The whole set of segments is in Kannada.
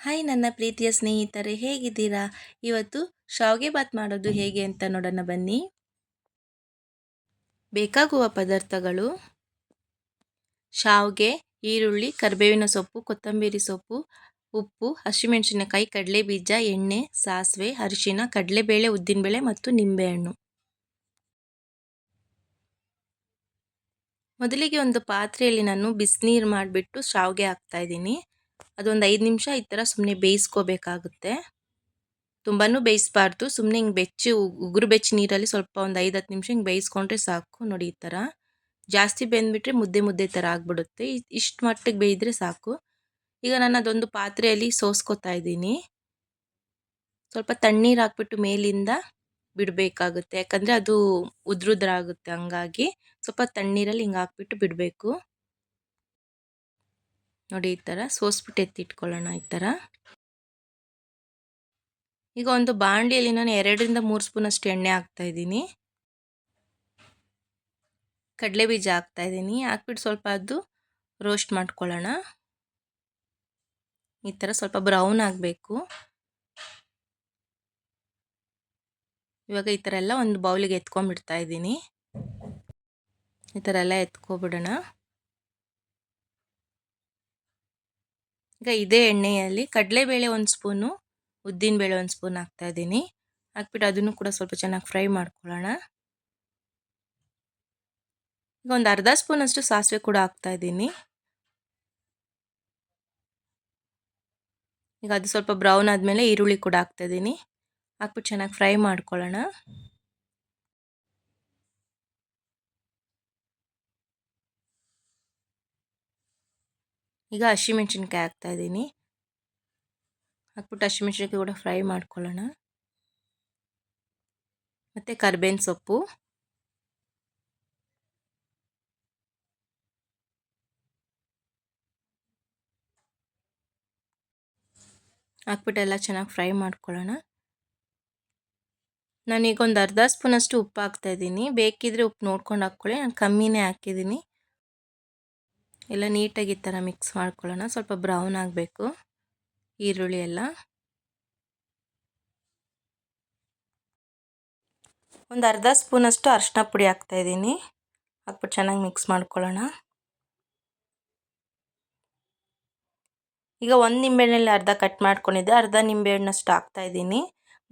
ಹಾಯ್ ನನ್ನ ಪ್ರೀತಿಯ ಸ್ನೇಹಿತರೆ, ಹೇಗಿದ್ದೀರಾ? ಇವತ್ತು ಶಾವಿಗೆ ಬಾತ್ ಮಾಡೋದು ಹೇಗೆ ಅಂತ ನೋಡೋಣ ಬನ್ನಿ. ಬೇಕಾಗುವ ಪದಾರ್ಥಗಳು. ಶಾವಿಗೆ, ಈರುಳ್ಳಿ, ಕರಿಬೇವಿನ ಸೊಪ್ಪು, ಕೊತ್ತಂಬರಿ ಸೊಪ್ಪು, ಉಪ್ಪು, ಹಸಿಮೆಣಸಿನಕಾಯಿ ಕಡಲೆ ಬೀಜ ಎಣ್ಣೆ, ಸಾಸಿವೆ, ಅರಿಶಿನ, ಕಡಲೆಬೇಳೆ, ಉದ್ದಿನಬೇಳೆ ಮತ್ತು ನಿಂಬೆಹಣ್ಣು. ಮೊದಲಿಗೆ ಒಂದು ಪಾತ್ರೆಯಲ್ಲಿ ನಾನು ಬಿಸಿನೀರು ಮಾಡಿಬಿಟ್ಟು ಶಾವಿಗೆ ಹಾಕ್ತಾಯಿದ್ದೀನಿ ಅದೊಂದು ಐದು ನಿಮಿಷ ಈ ಥರ ಸುಮ್ಮನೆ ಬೇಯಿಸ್ಕೋಬೇಕಾಗುತ್ತೆ. ತುಂಬಾ ಬೇಯಿಸ್ಬಾರ್ದು. ಸುಮ್ಮನೆ ಹಿಂಗೆ ಬೆಚ್ಚಿ ಉಗುರು ಬೆಚ್ಚಿ ನೀರಲ್ಲಿ ಸ್ವಲ್ಪ ಒಂದು ಐದು ಹತ್ತು ನಿಮಿಷ ಹಿಂಗೆ ಬೇಯಿಸ್ಕೊಂಡ್ರೆ ಸಾಕು ನೋಡಿ ಈ ಥರ ಜಾಸ್ತಿ ಬೆಂದ್ಬಿಟ್ರೆ ಮುದ್ದೆ ಮುದ್ದೆ ಥರ ಆಗಿಬಿಡುತ್ತೆ. ಇಷ್ಟು ಮಟ್ಟಿಗೆ ಬೇಯಿದ್ರೆ ಸಾಕು. ಈಗ ನಾನು ಅದೊಂದು ಪಾತ್ರೆಯಲ್ಲಿ ಸೋಸ್ಕೊತಾ ಇದ್ದೀನಿ. ಸ್ವಲ್ಪ ತಣ್ಣೀರು ಹಾಕ್ಬಿಟ್ಟು ಮೇಲಿಂದ ಬಿಡಬೇಕಾಗುತ್ತೆ. ಯಾಕಂದರೆ ಅದು ಉದ್ರುದ್ರಾಗುತ್ತೆ ಹಂಗಾಗಿ. ಸ್ವಲ್ಪ ತಣ್ಣೀರಲ್ಲಿ ಹಿಂಗೆ ಹಾಕ್ಬಿಟ್ಟು ಬಿಡಬೇಕು. ನೋಡಿ ಈ ಥರ ಸೋಸ್ಬಿಟ್ಟು ಎತ್ತಿಟ್ಕೊಳ್ಳೋಣ ಈ ಥರ. ಈಗ ಒಂದು ಬಾಂಡಿಯಲ್ಲಿ ನಾನು ಎರಡರಿಂದ ಮೂರು ಸ್ಪೂನ್ ಅಷ್ಟು ಎಣ್ಣೆ ಹಾಕ್ತಾಯಿದ್ದೀನಿ ಕಡಲೆ ಬೀಜ ಹಾಕ್ತಾಯಿದ್ದೀನಿ ಹಾಕ್ಬಿಟ್ಟು ಸ್ವಲ್ಪ ಅದು ರೋಸ್ಟ್ ಮಾಡ್ಕೊಳ್ಳೋಣ. ಈ ಥರ ಸ್ವಲ್ಪ ಬ್ರೌನ್ ಆಗಬೇಕು. ಇವಾಗ ಈ ಥರ ಎಲ್ಲ ಒಂದು ಬೌಲಿಗೆ ಎತ್ಕೊಂಡ್ಬಿಡ್ತಾ ಇದ್ದೀನಿ. ಈ ಥರ ಎಲ್ಲ ಎತ್ಕೊಬಿಡೋಣ. ಈಗ ಇದೇ ಎಣ್ಣೆಯಲ್ಲಿ ಕಡಲೆಬೇಳೆ ಒಂದು ಸ್ಪೂನು ಉದ್ದಿನಬೇಳೆ ಒಂದು ಸ್ಪೂನ್ ಹಾಕ್ತಾ ಇದ್ದೀನಿ. ಹಾಕ್ಬಿಟ್ಟು ಅದನ್ನು ಕೂಡ ಸ್ವಲ್ಪ ಚೆನ್ನಾಗಿ ಫ್ರೈ ಮಾಡ್ಕೊಳ್ಳೋಣ. ಈಗ ಒಂದು ಅರ್ಧ ಸ್ಪೂನಷ್ಟು ಸಾಸಿವೆ ಕೂಡ ಹಾಕ್ತಾ ಇದ್ದೀನಿ. ಈಗ ಅದು ಸ್ವಲ್ಪ ಬ್ರೌನ್ ಆದಮೇಲೆ ಈರುಳ್ಳಿ ಕೂಡ ಹಾಕ್ತಾ ಇದ್ದೀನಿ. ಹಾಕ್ಬಿಟ್ಟು ಚೆನ್ನಾಗಿ ಫ್ರೈ ಮಾಡ್ಕೊಳ್ಳೋಣ. ಈಗ ಹಸಿಮೆಣ್ಸಿನ್ಕಾಯಿ ಹಾಕ್ತಾಯಿದ್ದೀನಿ ಹಾಕ್ಬಿಟ್ಟು ಹಸಿಮೆಣ್ಸಿನ್ಕಾಯಿ ಕೂಡ ಫ್ರೈ ಮಾಡ್ಕೊಳ್ಳೋಣ. ಮತ್ತು ಕರ್ಬೇವಿನ ಸೊಪ್ಪು. ಹಾಕ್ಬಿಟ್ಟು ಎಲ್ಲ ಚೆನ್ನಾಗಿ ಫ್ರೈ ಮಾಡ್ಕೊಳ್ಳೋಣ. ನಾನೀಗ ಒಂದು ಅರ್ಧ ಸ್ಪೂನಷ್ಟು ಉಪ್ಪು ಹಾಕ್ತಾಯಿದ್ದೀನಿ ಬೇಕಿದ್ರೆ ಉಪ್ಪು ನೋಡ್ಕೊಂಡು ಹಾಕ್ಕೊಳ್ಳಿ. ನಾನು ಕಮ್ಮಿನೇ ಹಾಕಿದ್ದೀನಿ. ಎಲ್ಲ ನೀಟಾಗಿ ಈ ಥರ ಮಿಕ್ಸ್ ಮಾಡ್ಕೊಳ್ಳೋಣ. ಸ್ವಲ್ಪ ಬ್ರೌನ್ ಆಗಬೇಕು. ಈರುಳ್ಳಿ ಎಲ್ಲ. ಒಂದು ಅರ್ಧ ಸ್ಪೂನಷ್ಟು ಅರಿಶಿನ ಪುಡಿ ಹಾಕ್ತಾಯಿದ್ದೀನಿ ಹಾಕ್ಬಿಟ್ಟು ಚೆನ್ನಾಗಿ ಮಿಕ್ಸ್ ಮಾಡ್ಕೊಳ್ಳೋಣ. ಈಗ ಒಂದು ನಿಂಬೆಹಣ್ಣಲ್ಲಿ ಅರ್ಧ ಕಟ್ ಮಾಡ್ಕೊಂಡಿದ್ದೆ. ಅರ್ಧ ನಿಂಬೆಹಣ್ಣಷ್ಟು ಹಾಕ್ತಾಯಿದ್ದೀನಿ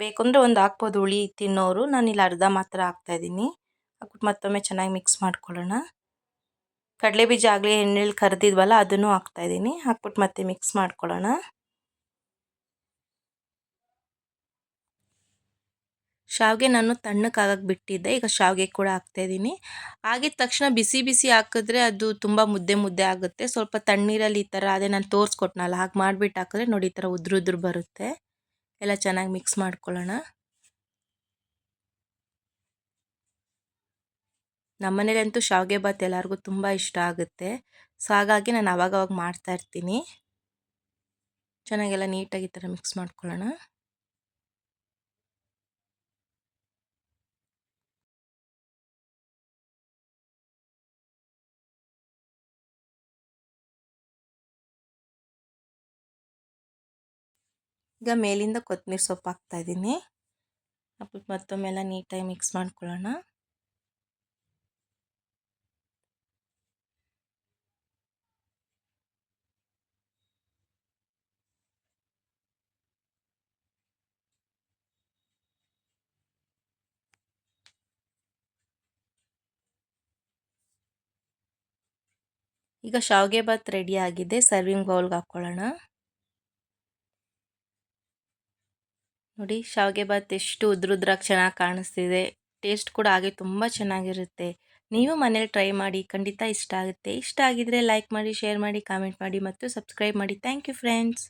ಬೇಕಂದ್ರೆ ಒಂದು ಹಾಕ್ಬೋದು ಹುಳಿ ತಿನ್ನೋರು. ನಾನು ಇಲ್ಲಿ ಅರ್ಧ ಮಾತ್ರ ಹಾಕ್ತಾಯಿದ್ದೀನಿ ಹಾಕ್ಬಿಟ್ಟು ಮತ್ತೊಮ್ಮೆ ಚೆನ್ನಾಗಿ ಮಿಕ್ಸ್ ಮಾಡ್ಕೊಳ್ಳೋಣ. ಕಡಲೆ ಬೀಜ ಆಗಲೇ ಎಣ್ಣೆಲಿ ಕರೆದಿದ್ವಲ್ಲ, ಅದನ್ನು ಹಾಕ್ತಾಯಿದ್ದೀನಿ ಹಾಕ್ಬಿಟ್ಟು ಮತ್ತೆ ಮಿಕ್ಸ್ ಮಾಡ್ಕೊಳ್ಳೋಣ. ಶಾವಿಗೆ ನಾನು ತಣ್ಣಕ್ಕಾಗಕ್ಕೆ ಬಿಟ್ಟಿದ್ದೆ, ಈಗ ಶಾವಿಗೆ ಕೂಡ ಹಾಕ್ತಾಯಿದ್ದೀನಿ ಆಗಿದ ತಕ್ಷಣ ಬಿಸಿ ಬಿಸಿ ಹಾಕಿದ್ರೆ ಅದು ತುಂಬ ಮುದ್ದೆ ಮುದ್ದೆ ಆಗುತ್ತೆ. ಸ್ವಲ್ಪ ತಣ್ಣೀರಲ್ಲಿ ಈ ಥರ ಅದೇ ನಾನು ತೋರಿಸ್ಕೊಟ್ನಲ್ಲ, ಹಾಗೆ ಮಾಡಿಬಿಟ್ಟು ಹಾಕಿದ್ರೆ ನೋಡಿ ಈ ಥರ ಉದುರು ಉದ್ರು ಬರುತ್ತೆ. ಎಲ್ಲ ಚೆನ್ನಾಗಿ ಮಿಕ್ಸ್ ಮಾಡ್ಕೊಳ್ಳೋಣ. ನಮ್ಮನೇಲಂತೂ ಶಾವಿಗೆ ಭಾತ್ ಎಲ್ಲರಿಗೂ ತುಂಬ ಇಷ್ಟ ಆಗುತ್ತೆ. ಸೊ, ಹಾಗಾಗಿ ನಾನು ಅವಾಗವಾಗ ಮಾಡ್ತಾ ಇರ್ತೀನಿ. ಚೆನ್ನಾಗೆಲ್ಲ ನೀಟಾಗಿ ಈ ಥರ ಮಿಕ್ಸ್ ಮಾಡ್ಕೊಳ್ಳೋಣ. ಈಗ ಮೇಲಿಂದ ಕೊತ್ತಂಬರಿ ಸೊಪ್ಪು ಹಾಕ್ತಾಯಿದ್ದೀನಿ ಹಾಕ್ಬಿಟ್ಟು ಮತ್ತೊಮ್ಮೆಲ್ಲ ನೀಟಾಗಿ ಮಿಕ್ಸ್ ಮಾಡ್ಕೊಳ್ಳೋಣ. ಈಗ ಶಾವಿಗೆ ಭಾತ್ ರೆಡಿ ಆಗಿದೆ. ಸರ್ವಿಂಗ್ ಬೌಲ್ಗೆ ಹಾಕ್ಕೊಳ್ಳೋಣ ನೋಡಿ, ಶಾವಿಗೆ ಭಾತ್ ಎಷ್ಟು ಉದ್ರುದ್ರಾಗಿ ಚೆನ್ನಾಗಿ ಕಾಣಿಸ್ತಿದೆ. ಟೇಸ್ಟ್ ಕೂಡ ಹಾಗೆ ತುಂಬ ಚೆನ್ನಾಗಿರುತ್ತೆ. ನೀವು ಮನೇಲಿ ಟ್ರೈ ಮಾಡಿ, ಖಂಡಿತ ಇಷ್ಟ ಆಗುತ್ತೆ. ಇಷ್ಟ ಆಗಿದ್ರೆ ಲೈಕ್ ಮಾಡಿ ಶೇರ್ ಮಾಡಿ ಕಾಮೆಂಟ್ ಮಾಡಿ, ಮತ್ತು ಸಬ್ಸ್ಕ್ರೈಬ್ ಮಾಡಿ. Thank you friends